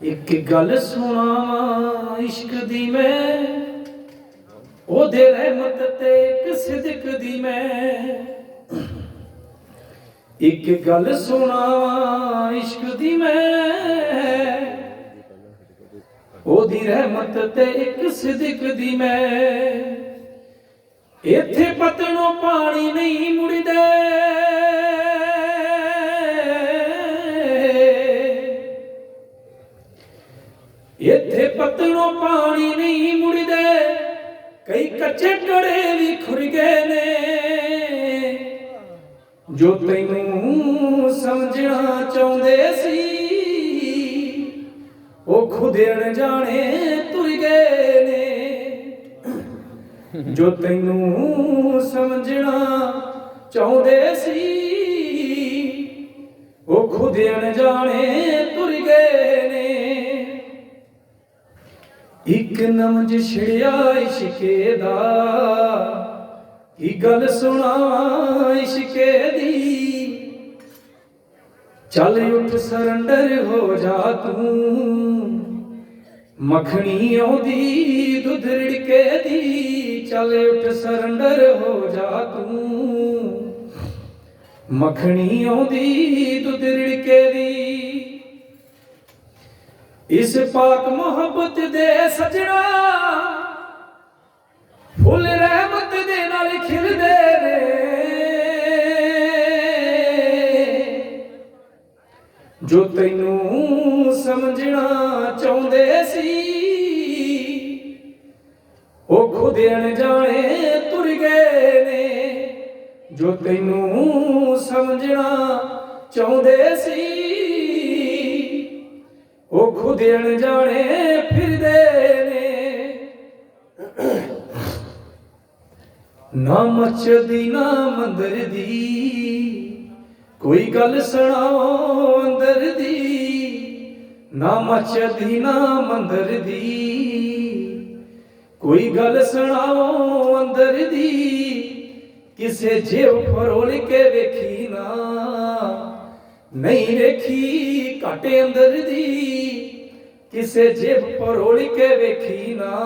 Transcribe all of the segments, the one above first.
ਇੱਕ ਗੱਲ ਸੁਣਾਵਾਂ ਇਸ਼ਕ ਦੀ ਮੈਂ ਉਹਦੇ ਰਹਿਮਤ ਤੇ ਇੱਕ ਸਿਦਕ ਦੀ ਮੈਂ। ਇੱਕ ਗੱਲ ਸੁਣਾਵਾਂ ਇਸ਼ਕ ਦੀ ਮੈਂ, ਉਹਦੀ ਰਹਿਮਤ ਤੇ ਇੱਕ ਸਿਦਕ ਦੀ ਮੈਂ। ਇੱਥੇ ਪਤਨੋਂ ਪਾਣੀ ਨਹੀਂ ਮੁੜਦੇ। ਇੱਥੇ ਪਤਨੋਂ ਪਾਣੀ ਨਹੀਂ ਮੁੜਦੇ, ਕਈ ਕੱਚੇ ਟੜੇ ਵੀ ਖੁਰ ਗਏ ਨੇ। ਜੋ ਤੈਨੂੰ ਸਮਝਣਾ ਚਾਹੁੰਦੇ ਸੀ, ਉਹ ਖੁਦ ਜਾਣੇ ਤੁਰ ਗਏ ਨੇ। ਜੋ ਤੈਨੂੰ ਸਮਝਣਾ ਚਾਹੁੰਦੇ ਸੀ, ਉਹ ਖੁਦਣ ਜਾਣੇ ਤੁਰ ਗਏ ਨੇ। ਇੱਕ ਨਮਜ ਛਿੜਿਆ ਇਸ਼ਕੇ ਦਾ। ਕੀ ਗੱਲ ਸੁਣਾਵਾਂ ਇਸ਼ਕੇ ਦੀ? ਚੱਲ ਉੱਠ ਸਰੰਡਰ ਹੋ ਜਾ ਤੂੰ। ਮੱਖਣੀ ਆਉਂਦੀ ਦੁੱਧ ਰਿੜਕੇ ਦੀ। ਚੱਲ ਉੱਠ ਸਰੰਡਰ ਹੋ ਜਾ ਤੂੰ। ਮੱਖਣੀ ਆਉਂਦੀ ਦੁੱਧ ਰਿੜਕੇ ਦੀ। ਇਸ ਪਾਕ ਮੁਹੱਬਤ ਦੇ ਸਜਣਾ ਫੁੱਲ ਰਹਿਮਤ ਦੇ ਨਾਲ ਖਿਲਦੇ ਨੇ। ਜੋ ਤੈਨੂੰ ਸਮਝਣਾ ਚਾਹੁੰਦੇ ਸੀ, ਉਹ ਖੁਦ ਜਾਣੇ ਤੁਰ ਗਏ ਨੇ। ਜੋ ਤੈਨੂੰ ਸਮਝਣਾ ਚਾਹੁੰਦੇ ਸੀ ਉਹ ਖੁਦ ਜਾਣੇ, ਫਿਰਦੇ ਨੇ। ਨਾ ਮੱਚਦੀ ਨਾ ਮੰਦਰ ਦੀ ਕੋਈ ਗੱਲ ਸੁਣਾਓ ਅੰਦਰ ਦੀ ਨਾ ਮੱਚਦੀ ਨਾ ਮੰਦਰ ਦੀ ਕੋਈ ਗੱਲ ਸੁਣਾਓ ਅੰਦਰ ਦੀ ਕਿਸੇ ਜੇਬ ਫਰੋਲ ਕੇ ਵੇਖੀ ਨਾ। ਨਹੀਂ ਵੇਖੀ, ਘਾਟੇ ਅੰਦਰ ਦੀ। ਕਿਸੇ ਜੇਬ ਫਰੋਲ ਕੇ ਵੇਖੀ ਨਾ।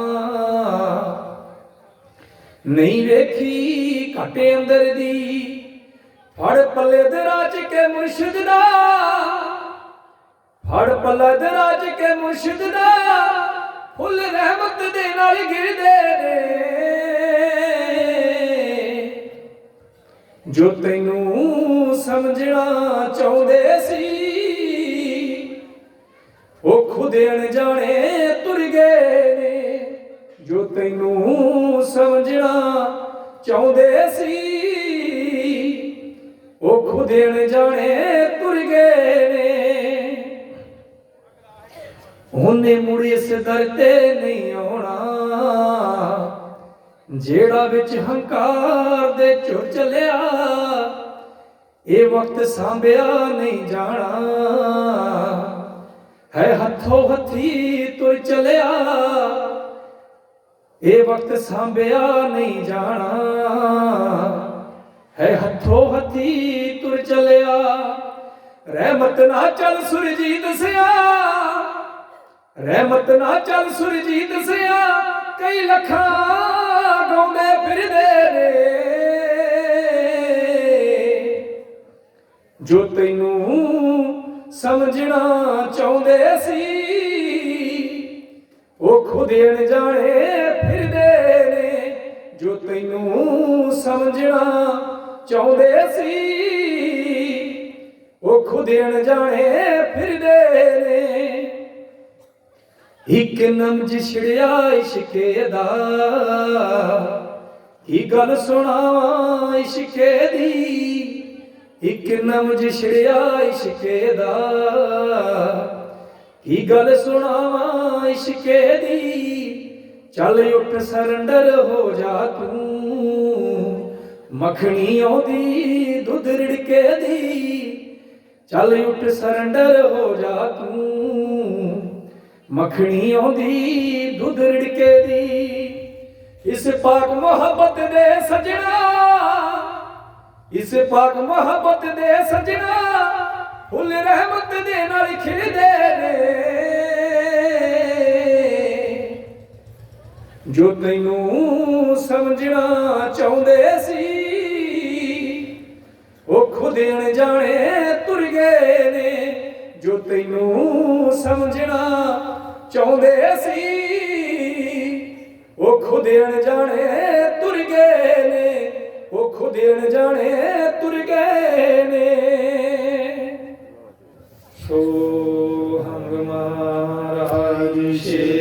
ਨਹੀਂ ਵੇਖੀ, ਘਾਟੇ ਅੰਦਰ ਦੀ। ਫੜ ਪੱਲੇ ਦਰਾਜ ਕੇ ਮੁਰਸ਼ਿਦ ਦਾ। ਫੜ ਪੱਲੇ ਦਰਾਜ ਕੇ ਮੁਰਸ਼ਿਦ ਦਾ। ਫੁੱਲ ਰਹਿਮਤ ਦੇ ਨਾਲ ਗਿਰਦੇ। ਜੋ ਤੈਨੂੰ ਸਮਝਣਾ ਚਾਹੁੰਦੇ ਸੀ, ਉਹ ਖੁਦ ਜਾਣੇ ਤੁਰ ਗਏ ਨੇ। ਜੋ ਤੈਨੂੰ ਸਮਝਣਾ ਚਾਹੁੰਦੇ ਸੀ, ਉਹ ਖੁਦ ਜਾਣੇ ਤੁਰ ਗਏ ਨੇ। ਉਹਨੇ ਮੁੜ ਇਸ ਦਰ ਤੇ ਨਹੀਂ ਆਉਣਾ। ਜਿਹੜਾ ਵਿੱਚ ਹੰਕਾਰ ਦੇ ਝੁਰ ਚਲਿਆ, ਇਹ ਵਕਤ ਸਾਂਭਿਆ ਨਹੀਂ ਜਾਣਾ। ਹੈ ਹੱਥੋਂ ਹੱਥੀ ਤੁਰ ਚਲਿਆ, ਇਹ ਵਕਤ ਸਾਂਭਿਆ ਨਹੀਂ ਜਾਣਾ। ਹੈ ਹੱਥੋਂ ਹੱਥੀ ਤੁਰ ਚਲਿਆ, ਰਹਿਮਤ ਨਾ ਚੱਲ ਸੁਰਜੀਤ ਸਿਆ। ਰਹਿਮਤ ਨਾ ਚੱਲ ਸੁਰਜੀਤ ਸਿਆ, ਕਈ ਲੱਖਾਂ ਗਾਉਂਦੇ ਫਿਰਦੇ ਨੇ। ਜੋ ਤੈਨੂੰ ਸਮਝਣਾ ਚਾਹੁੰਦੇ ਸੀ, ਉਹ ਖੁਦ ਜਾਣੇ ਫਿਰਦੇ ਨੇ। ਜੋ ਤੈਨੂੰ ਸਮਝਣਾ ਚਾਹੁੰਦੇ ਸੀ, ਉਹ ਖੁਦ ਜਾਣੇ ਫਿਰਦੇ ਨੇ। ਇੱਕ ਨਮਜ ਛਿੜਿਆ, ਇਸ਼ਕੇ ਦਾ ਕੀ ਗੱਲ ਸੁਣਾਵਾਂ ਇਸ਼ਕੇ ਦੀ? ਇੱਕ ਨਮਜ ਛਿੜਿਆ, ਇਸ਼ਕੇ ਦਾ ਕੀ ਗੱਲ ਸੁਣਾਵਾਂ ਇਸ਼ਕੇ ਦੀ? ਚੱਲ ਉੱਠ ਸਰੰਡਰ ਹੋ ਜਾ ਤੂੰ। ਮੱਖਣੀ ਆਉਂਦੀ, ਦੁੱਧ ਰਿੜਕੇ ਦੀ। ਚੱਲ ਉੱਠ ਸਰੰਡਰ ਹੋ ਜਾ ਤੂੰ। ਮੱਖਣੀ ਆਉਂਦੀ, ਦੁੱਧ ਰੜਕੇ ਦੀ। ਇਸ ਪਾਕ ਮੁਹੱਬਤ ਦੇ ਸਜਣਾ, ਇਸ ਪਾਕ ਮੁਹੱਬਤ ਦੇ ਸਜਣਾ, ਫੁੱਲ ਰਹਿਮਤ ਦੇ ਨਾਲ ਖਿੜਦੇ ਨੇ। ਜੋ ਤੈਨੂੰ ਸਮਝਣਾ ਚਾਹੁੰਦੇ ਸੀ, ਉਹ ਖੁਦ ਅਣਜਾਣੇ ਤੁਰ ਗਏ ਨੇ। ਜੋ ਤੈਨੂੰ ਸਮਝਣਾ ਚਾਹੁੰਦੇ ਸੀ ਉਹ ਖੁਦ ਅਣਜਾਣੇ ਤੁਰ ਗਏ ਨੇ। ਉਹ ਖੁਦੇਣ ਜਾਣੇ ਤੁਰ ਗਏ ਨੇ। ਸੋ ਹੰਗ ਮਹਾਰਾਜ ਸ਼ੇ